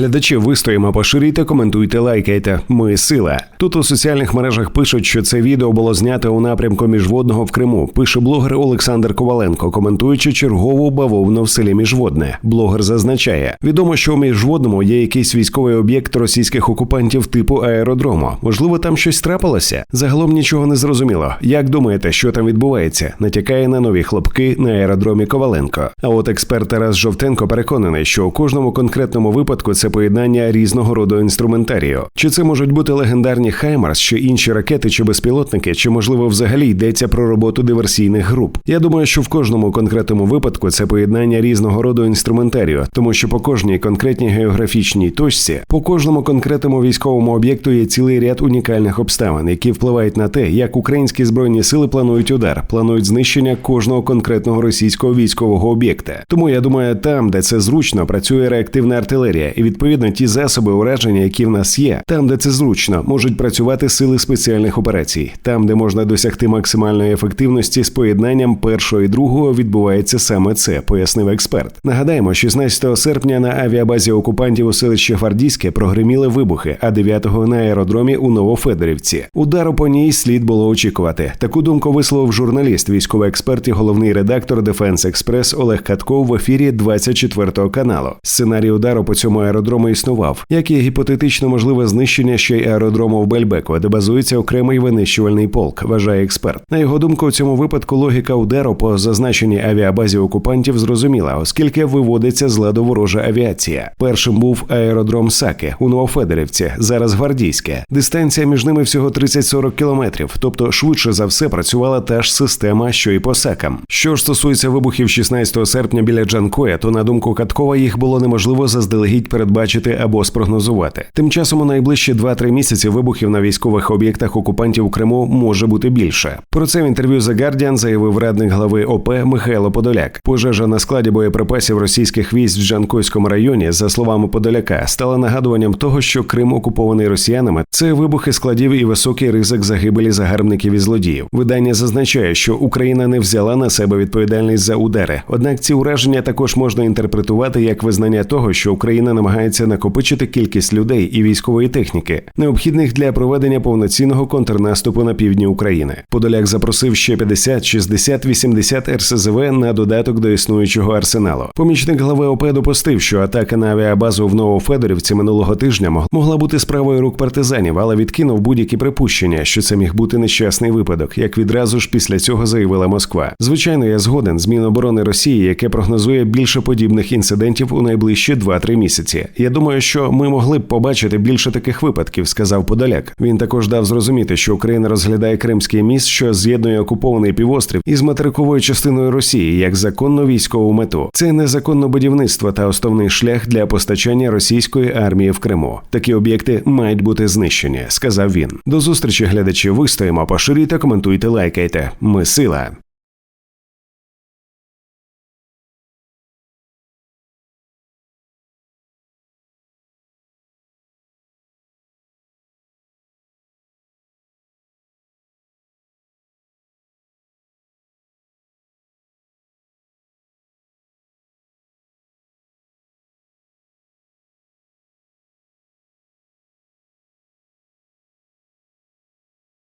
Глядачі вистоїмо, поширюйте, коментуйте, лайкайте. Ми сила. Тут у соціальних мережах пишуть, що це відео було знято у напрямку міжводного в Криму. Пише блогер Олександр Коваленко, коментуючи чергову бавовну в селі Міжводне. Блогер зазначає: відомо, що у міжводному є якийсь військовий об'єкт російських окупантів типу аеродрому. Можливо, там щось трапилося. Загалом нічого не зрозуміло. Як думаєте, що там відбувається? Натякає на нові хлопки на аеродромі Коваленко. А от експерт Тарас Жовтенко переконаний, що у кожному конкретному випадку це поєднання різного роду інструментарію. Чи це можуть бути легендарні Хаймарс, чи інші ракети чи безпілотники, чи можливо взагалі йдеться про роботу диверсійних груп? Я думаю, що в кожному конкретному випадку це поєднання різного роду інструментарію, тому що по кожній конкретній географічній точці, по кожному конкретному військовому об'єкту є цілий ряд унікальних обставин, які впливають на те, як українські збройні сили планують удар, планують знищення кожного конкретного російського військового об'єкта. Тому я думаю, там, де це зручно, працює реактивна артилерія, і відповідно ті засоби ураження, які в нас є, там, де це зручно, можуть працювати сили спеціальних операцій. Там, де можна досягти максимальної ефективності з поєднанням першого і другого, відбувається саме це, пояснив експерт. Нагадаємо, 16 серпня на авіабазі окупантів у селищі Гвардійське прогреміли вибухи, а 9-го на аеродромі у Новофедорівці. Удару по ній слід було очікувати. Таку думку висловив журналіст, військовий експерт і головний редактор Дефенс Експрес Олег Катков в ефірі 24 каналу. Сценарій удару по цьому аеродрому існував, як і гіпотетично можливе знищення ще й аеродрому в Бельбеку, де базується окремий винищувальний полк, вважає експерт. На його думку, у цьому випадку логіка удару по зазначеній авіабазі окупантів зрозуміла, оскільки виводиться з ладу ворожа авіація. Першим був аеродром Саки у Новофедорівці, зараз гвардійське. Дистанція між ними всього 30-40 кілометрів, тобто швидше за все працювала та ж система, що і по сакам. Що ж стосується вибухів 16 серпня біля Джанкоя, то на думку Каткова їх було неможливо заздалегідь передбачити або спрогнозувати. Тим часом у найближчі 2-3 місяці вибухів на військових об'єктах окупантів у Криму може бути більше. Про це в інтерв'ю The Guardian заявив радник глави ОП Михайло Подоляк. Пожежа на складі боєприпасів російських військ в Джанкойському районі, за словами Подоляка, стала нагадуванням того, що Крим окупований росіянами. Це вибухи складів і високий ризик загибелі загарбників і злодіїв. Видання зазначає, що Україна не взяла на себе відповідальність за удари. Однак ці ураження також можна інтерпретувати як визнання того, що Україна намагається накопичити кількість людей і військової техніки, необхідних для проведення повноцінного контрнаступу на півдні України. Подоляк запросив ще 50, 60, 80 РСЗВ на додаток до існуючого арсеналу. Помічник глави ОП допустив, що атака на авіабазу в Новофедорівці минулого тижня могла бути справою рук партизанів, але відкинув будь-які припущення, що це міг бути нещасний випадок, як відразу ж після цього заявила Москва. Звичайно, я згоден з Міноборони Росії, яке прогнозує більше подібних інцидентів у найближчі 2-3 місяці. Я думаю, що ми могли б побачити більше таких випадків, сказав Подоляк. Він також дав зрозуміти, що Україна розглядає Кримський міст, що з'єднує окупований півострів із материковою частиною Росії як законну військову мету. Це незаконне будівництво та основний шлях для постачання російської армії в Криму. Такі об'єкти мають бути знищені, сказав він. До зустрічі глядачі. Вистоїмо, поширюйте, коментуйте, лайкайте. Ми сила.